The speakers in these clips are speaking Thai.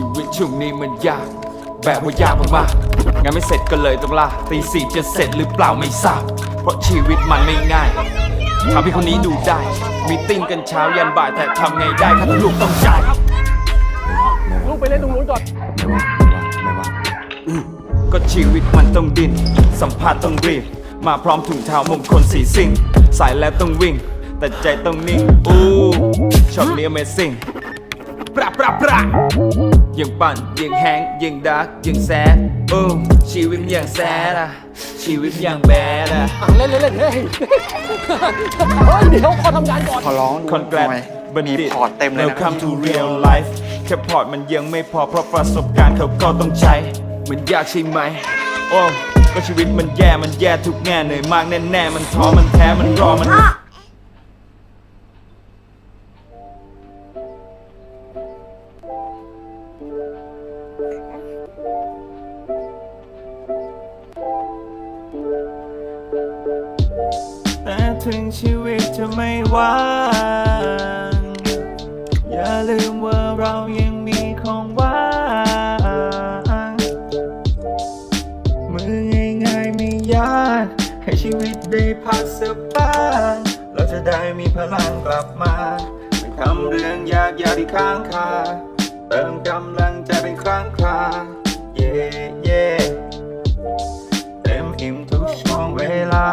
ชีวิตช่วงนี้มันยาก แบบว่ายากมากๆงานไม่เสร็จก็เลยต้องลาตีสี่จะเสร็จหรือเปล่าไม่ทราบ เพราะชีวิตมันไม่ง่ายทำให้คนนี้ดูได้ มีติ้งกันเช้ายันบ่ายแต่ทำไงได้ถ้าลูกต้องจ่ายลูกไปเล่นตรงนู้นก่อนก็ชีวิตมันต้องดิ้นสัมผัสต้องรีบ มาพร้อมถุงเท้ามงคลสีสิ่ง สายแล้วต้องวิ่ง แต่ใจต้องนิ่ง อู้ชอบนี้ Amazing ปราปราปรายังปั่นยังแฮงยังดักยังแซดโอ้ชีวิตยังแซดอะชีวิตยังแบดอะอะเล่นเล่นเล่นเฮ้ยเฮ้ยเดี๋ยวขอทำงานก่อนขอร้องดูคอนแกรหสน่อยบัณมีฑิตพอร์ตเต็มเลยนะ Welcome to real life แค่พอร์ตมันยังไม่พอเพราะประสบการณ์เขาก็ต้องใช้ มันยากใช่ไหม โอ้ก็ชีวิตมันแย่มันแย่ทุกแง่เหนื่อยมากแน่ๆมันท้อมันแท้มันรอมัน แต่ถึงชีวิตจะไม่ว่าง อย่าลืมว่าเรายังมีของว่างมือง่ายๆไม่ยาก ให้ชีวิตได้พักสักบ้างเราจะได้มีพลังกลับมา ไม่ทำเรื่องยากๆที่ค้างคา เติมกำลังใจเป็นครั้งคราเย่เย่เต็มอิ่มทุกช่วงเวลา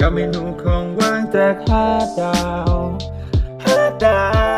กับเมนูของว่างจากห้าดาวห้าดาว